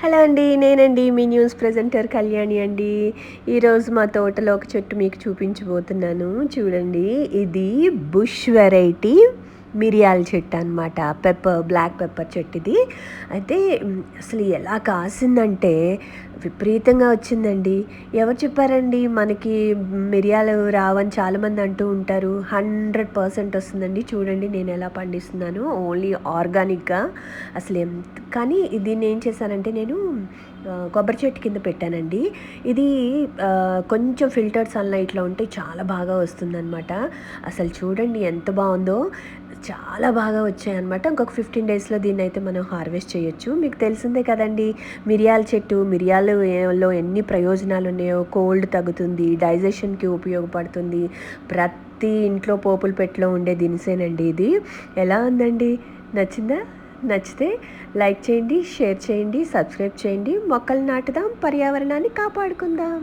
Hello అండి నేనండి మీ news presenter Kalyani అండి. ఈరోజు మా తోటలో ఒక చెట్టు మీకు చూపించబోతున్నాను. చూడండి ఇది బుష్ వెరైటీ మిరియాల చెట్టు అనమాట పెప్పర్ బ్లాక్ పెప్పర్ చెట్టు ఇది. అయితే అసలు ఎలా కాసిందంటే విపరీతంగా వచ్చిందండి. ఎవరు చెప్పారండి? మనకి మిరియాలు రావని చాలామంది అంటూ ఉంటారు. హండ్రెడ్ పర్సెంట్ వస్తుందండి. చూడండి నేను ఎలా పండిస్తున్నాను. ఓన్లీ ఆర్గానిక్గా అసలు ఏం కానీ దీన్ని ఏం చేశానంటే నేను కొబ్బరి చెట్టు కింద పెట్టానండి. ఇది కొంచెం ఫిల్టర్ సన్లైట్లో ఉంటే చాలా బాగా వస్తుందన్నమాట. అసలు చూడండి ఎంత బాగుందో. చాలా బాగా వచ్చాయన్నమాట. ఇంకొక ఫిఫ్టీన్ డేస్లో దీన్ని అయితే మనం హార్వెస్ట్ చేయొచ్చు. మీకు తెలిసిందే కదండి. మిరియాల చెట్టు మిరియాలు పాలలో ఎన్ని ప్రయోజనాలు ఉన్నాయో కోల్డ్ తగ్గుతుంది డైజెషన్కి ఉపయోగపడుతుంది. ప్రతి ఇంట్లో పోపుల పెట్టలో ఉండే దినుసేనండి ఇది. ఎలా ఉందండి? నచ్చిందా? నచ్చితే లైక్ చేయండి షేర్ చేయండి సబ్స్క్రైబ్ చేయండి. మొక్కలు నాటుదాం పర్యావరణాన్ని కాపాడుకుందాం.